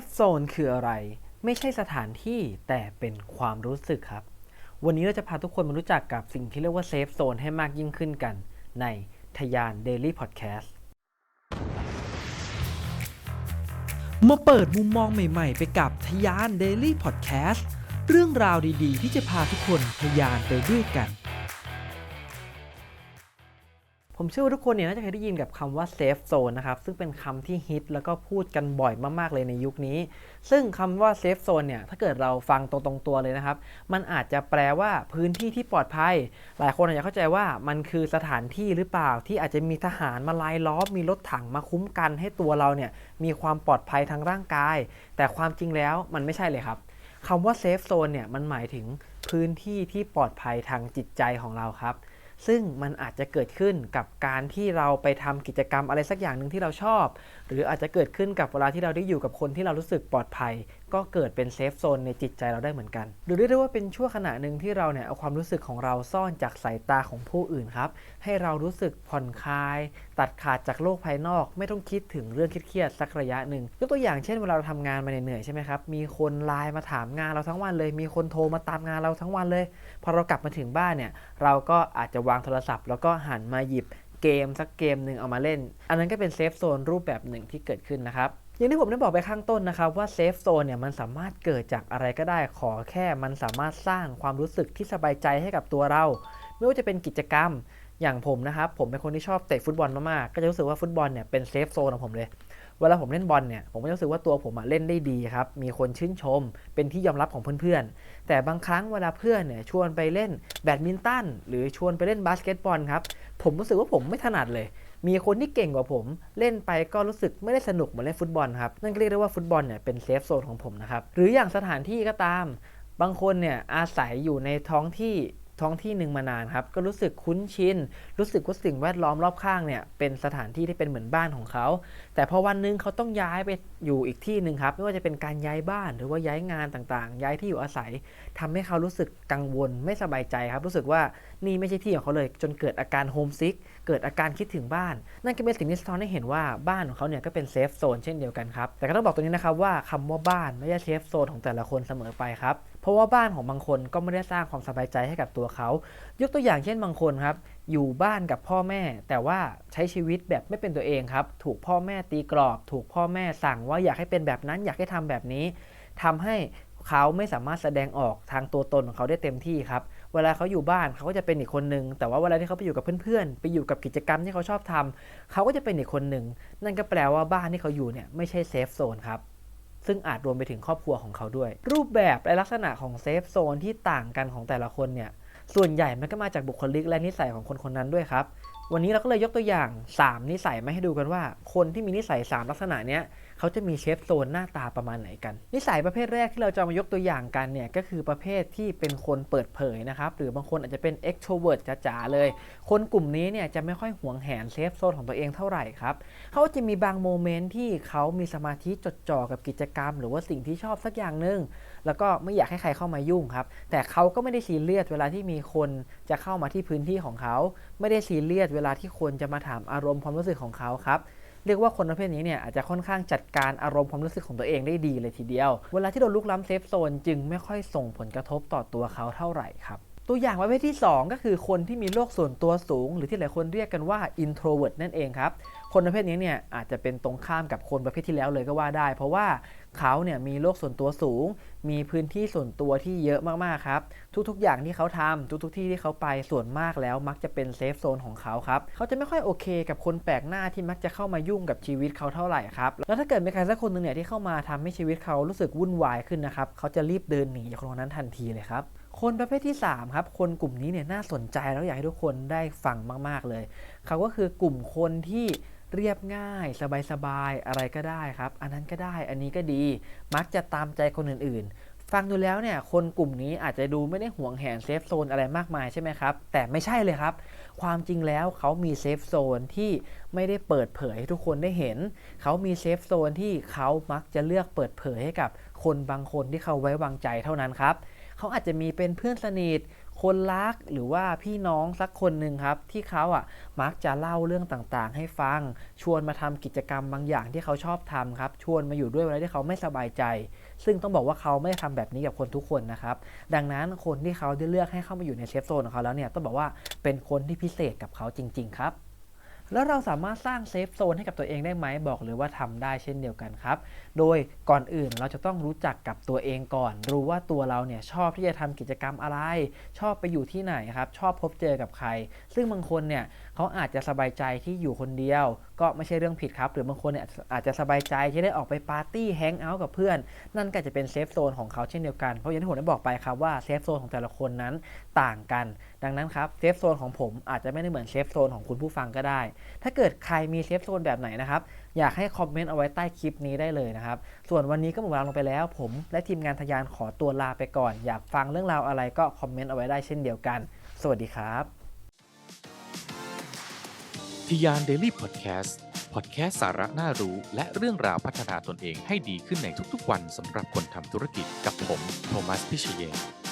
ฟโซนคืออะไร ไม่ใช่สถานที่แต่เป็นความรู้สึกครับ วันนี้เราจะพาทุกคนมารู้จักกับสิ่งที่เรียกว่าเซฟโซนให้มากยิ่งขึ้นกัน ในทยาน Daily Podcast มาเปิดมุมมองใหม่ๆ ไปกับทยาน Daily Podcast เรื่องราวดีๆ ที่จะพาทุกคนทยานไปด้วยกัน ผมเชื่อว่าทุกคนเนี่ยน่าจะเคยได้ยินกับคำว่าเซฟโซนนะครับ ซึ่งเป็นคำที่ฮิตแล้วก็พูดกันบ่อยมาก ๆ เลยในยุคนี้ ซึ่งคำว่าเซฟโซนเนี่ย ถ้าเกิดเราฟังตรงๆตัวเลยนะครับ มันอาจจะแปลว่าพื้นที่ที่ปลอดภัย หลายคนอาจจะเข้าใจว่ามันคือสถานที่หรือเปล่าที่อาจจะมีทหารมาลายล้อมมีรถถังมาคุ้มกัน ให้ตัวเราเนี่ยมีความปลอดภัยทางร่างกาย แต่ความจริงแล้วมันไม่ใช่เลยครับคำว่าเซฟโซนเนี่ยมันหมายถึงพื้นที่ที่ปลอดภัยทางจิตใจของเราครับ ซึ่งมันอาจจะเกิดขึ้นกับการที่เราไปทำกิจกรรมอะไรสักอย่างหนึ่งที่เราชอบ หรืออาจจะเกิดขึ้นกับเวลาที่เราได้อยู่กับคนที่เรารู้สึกปลอดภัยก็เกิดเป็นเซฟโซนในจิตใจเราได้เหมือนกันหรือเรียกได้ว่าเป็นช่วงขณะหนึ่งที่เราเนี่ยเอาความรู้สึกของเราซ่อนจากสายตาของผู้อื่นครับ ให้เรารู้สึกผ่อนคลาย ตัดขาดจากโลกภายนอก ไม่ต้องคิดถึงเรื่องเครียดๆสักระยะหนึ่งยกตัวอย่างเช่นเวลาเราทำงานมาเหนื่อยใช่ไหมครับ มีคนไลน์มาถามงานเราทั้งวันเลย มีคนโทรมาตามงานเราทั้งวันเลย พอเรากลับมาถึงบ้านเนี่ย เราก็อาจจะวางโทรศัพท์ แล้วก็หันมาหยิบเกมสักเกมหนึ่งเอามาเล่น อันนั้นก็เป็นเซฟโซนรูปแบบหนึ่งที่เกิดขึ้นนะครับ อย่างที่ผมได้บอกไปข้างต้นนะครับว่าเซฟโซนเนี่ยมันสามารถเกิดจากอะไรก็ได้ขอแค่มันสามารถสร้างความรู้สึกที่สบายใจให้กับตัวเรา ไม่ว่าจะเป็นกิจกรรมอย่างผมนะครับ ผมเป็นคนที่ชอบเตะฟุตบอลมากๆก็จะรู้สึกว่าฟุตบอลเนี่ยเป็นเซฟโซนของผมเลย เวลาผมเล่นบอลเนี่ยผมก็รู้สึกว่าตัวผมเล่นได้ดีครับมีคนชื่นชม เป็นที่ยอมรับของเพื่อนๆ แต่บางครั้งเวลาเพื่อนเนี่ยชวนไปเล่นแบดมินตันหรือชวนไปเล่นบาสเกตบอลครับผมรู้สึกว่าผมไม่ถนัดเลย มีคนที่เก่งกว่าผมเล่นไปก็รู้สึกไม่ได้สนุกเหมือนเล่นฟุตบอลครับนั่นก็เรียกได้ว่าฟุตบอลเนี่ยเป็นเซฟโซนของผมนะครับหรืออย่างสถานที่ก็ตาม บางคนเนี่ยอาศัยอยู่ในท้องที่ ท้องที่หนึ่งมานานครับ ก็รู้สึกคุ้นชิน รู้สึกว่าสิ่งแวดล้อมรอบข้างเนี่ยเป็นสถานที่ที่เป็นเหมือนบ้านของเขา แต่พอวันหนึงเขาต้องย้ายไปอยู่อีกที่หนึ่งครับ ไม่ว่าจะเป็นการย้ายบ้านหรือว่าย้ายงานต่างๆ ย้ายที่อยู่อาศัยทำให้เขารู้สึกกังวลไม่สบายใจครับ รู้สึกว่านี่ไม่ใช่ที่ของเขาเลย จนเกิดอาการโฮมซิก เกิดอาการคิดถึงบ้าน นั่นก็เป็นสิ่งที่สะท้อนให้เห็นว่าบ้านของเขาเนี่ยก็เป็นเซฟโซนเช่นเดียวกันครับ แต่ก็ต้องบอกตรงนี้นะครับว่าคำว่าบ้านไม่ใช่เซฟโซนของแต่ละคนเสมอไปครับ เพราะว่าบ้านของบางคนก็ไม่ได้สร้างความสบายใจให้กับตัวเขา ยกตัวอย่างเช่นบางคนครับ อยู่บ้านกับพ่อแม่ แต่ว่าใช้ชีวิตแบบไม่เป็นตัวเองครับ ถูกพ่อแม่ตีกรอบ ถูกพ่อแม่สั่งว่าอยากให้เป็นแบบนั้น อยากให้ทำแบบนี้ทำให้เขาไม่สามารถแสดงออกทางตัวตนของเขาได้เต็มที่ครับ เวลาเขาอยู่บ้านเขาก็จะเป็นอีกคนหนึ่ง แต่ว่าเวลาที่เขาไปอยู่กับเพื่อนๆ ไปอยู่กับกิจกรรมที่เขาชอบทำเขาก็จะเป็นอีกคนหนึ่ง นั่นก็แปลว่าบ้านที่เขาอยู่เนี่ยไม่ใช่เซฟโซนครับ ซึ่งอาจรวมไปถึงครอบครัวของเขาด้วย รูปแบบและลักษณะของเซฟโซนที่ต่างกันของแต่ละคนเนี่ยส่วนใหญ่มันก็มาจากบุคลิกและนิสัยของคนคนนั้นด้วยครับวันนี้เราก็เลยยกตัวอย่าง 3 นิสัยมาให้ดูกันว่า คนที่มีนิสัย 3 ลักษณะเนี้ยเขาจะมีเชฟโซนหน้าตาประมาณไหนกัน นิสัยประเภทแรกที่เราจะมายกตัวอย่างกันเนี่ยก็คือประเภทที่เป็นคนเปิดเผยนะครับหรือบางคนอาจจะเป็น extrovert จ๋าๆเลย คนกลุ่มนี้เนี่ยจะไม่ค่อยหวงแหนเซฟโซนของตัวเองเท่าไหร่ครับเขาจะมีบางโมเมนต์ที่เขามีสมาธิจดจ่อกับกิจกรรม หรือว่าสิ่งที่ชอบสักอย่างหนึ่งแล้วก็ไม่อยากให้ใครเข้ามายุ่งครับแต่เขาก็ไม่ได้ซีเรียสเวลาที่มีคนจะเข้ามาที่พื้นที่ของเขา ไม่ได้ซีเรียสเวลาที่คนจะมาถามอารมณ์ความรู้สึกของเขาครับ เรียกว่าคนประเภทนี้เนี่ยอาจจะค่อนข้างจัดการอารมณ์ความรู้สึกของตัวเองได้ดีเลยทีเดียว เวลาที่โดนลุกล้ำเซฟโซนจึงไม่ค่อยส่งผลกระทบต่อตัวเขาเท่าไหร่ครับตัวอย่างประเภทที่ 2 ก็คือคนที่มีโลกส่วนตัวสูง หรือที่หลายคนเรียกกันว่า introvert นั่นเองครับ คนประเภทนี้เนี่ยอาจจะเป็นตรงข้ามกับคนประเภทที่แล้วเลยก็ว่าได้ เพราะว่า เขาเนี่ยมีโลกส่วนตัวสูง มีพื้นที่ส่วนตัวที่เยอะมากๆครับ ทุกๆ อย่างที่เขาทำทุกๆ ที่ที่เขาไปส่วนมากแล้วมักจะเป็นเซฟโซนของเขาครับ เขาจะไม่ค่อยโอเคกับคนแปลกหน้าที่มักจะเข้ามายุ่งกับชีวิตเขาเท่าไหร่ครับ แล้วถ้าเกิดมีใครสักคนหนึ่งเนี่ยที่เข้ามาทำให้ชีวิตเขารู้สึกวุ่นวายขึ้นนะครับ เขาจะรีบเดินหนีจากคนคนนั้นทันทีเลยครับคนประเภทที่ 3 ครับ คนกลุ่มนี้เนี่ยน่าสนใจแล้วอยากให้ทุกคนได้ฟังมาก ๆ เลย เขาก็คือกลุ่มคนที่ เรียบง่าย สบายๆอะไรก็ได้ครับ อันนั้นก็ได้อันนี้ก็ดี มักจะตามใจคนอื่นๆ ฟังดูแล้วเนี่ยคนกลุ่มนี้อาจจะดูไม่ได้ห่วงแหนเซฟโซนอะไรมากมายใช่ไหมครับ แต่ไม่ใช่เลยครับ ความจริงแล้วเขามีเซฟโซนที่ไม่ได้เปิดเผยให้ทุกคนได้เห็น เขามีเซฟโซนที่เขามักจะเลือกเปิดเผยให้กับคนบางคนที่เขาไว้วางใจเท่านั้นครับเขาอาจจะมีเป็นเพื่อนสนิท คนรักหรือว่าพี่น้องสักคนหนึ่งครับ ที่เขาอะมักจะเล่าเรื่องต่างๆ ให้ฟัง ชวนมาทำกิจกรรมบางอย่างที่เขาชอบทำครับ ชวนมาอยู่ด้วยเวลาที่เขาไม่สบายใจ ซึ่งต้องบอกว่าเขาไม่ได้ทำแบบนี้กับคนทุกคนนะครับ ดังนั้นคนที่เขาได้เลือกให้เข้ามาอยู่ในเซฟโซนของเขาแล้วเนี่ยต้องบอกว่าเป็นคนที่พิเศษกับเขาจริง ๆ ครับ แล้วเราสามารถสร้างเซฟโซนให้กับตัวเองได้ไหมบอกเลยว่าทำได้เช่นเดียวกันครับ โดยก่อนอื่นเราจะต้องรู้จักกับตัวเองก่อน รู้ว่าตัวเราเนี่ยชอบที่จะทำกิจกรรมอะไร ชอบไปอยู่ที่ไหนครับ ชอบพบเจอกับใคร ซึ่งบางคนเนี่ยเขาอาจจะสบายใจที่อยู่คนเดียว ก็ไม่ใช่เรื่องผิดครับ หรือบางคนเนี่ยอาจจะสบายใจที่ได้ออกไปปาร์ตี้แฮงเอาท์กับเพื่อน นั่นก็จะเป็นเซฟโซนของเขาเช่นเดียวกัน เพราะอย่างที่ผมได้บอกไปครับว่าเซฟโซนของแต่ละคนนั้นต่างกัน ดังนั้นครับเซฟโซนของผมอาจจะไม่ได้เหมือนเซฟโซนของคุณผู้ฟังก็ได้ ถ้าเกิดใครมีเซฟโซนแบบไหนนะครับ อยากให้คอมเมนต์เอาไว้ใต้คลิปนี้ได้เลยนะครับ ส่วนวันนี้ก็หมดเวลาลงไปแล้ว ผมและทีมงานทยานขอตัวลาไปก่อน อยากฟังเรื่องราวอะไรก็คอมเมนต์เอาไว้ได้เช่นเดียวกัน สวัสดีครับทยานเดลี่พอดแคสต์พอดแคสต์สาระน่ารู้ และเรื่องราวพัฒนาตนเองให้ดีขึ้นในทุกๆ วันสำหรับคนทำธุรกิจกับผม โทมัส พิเชย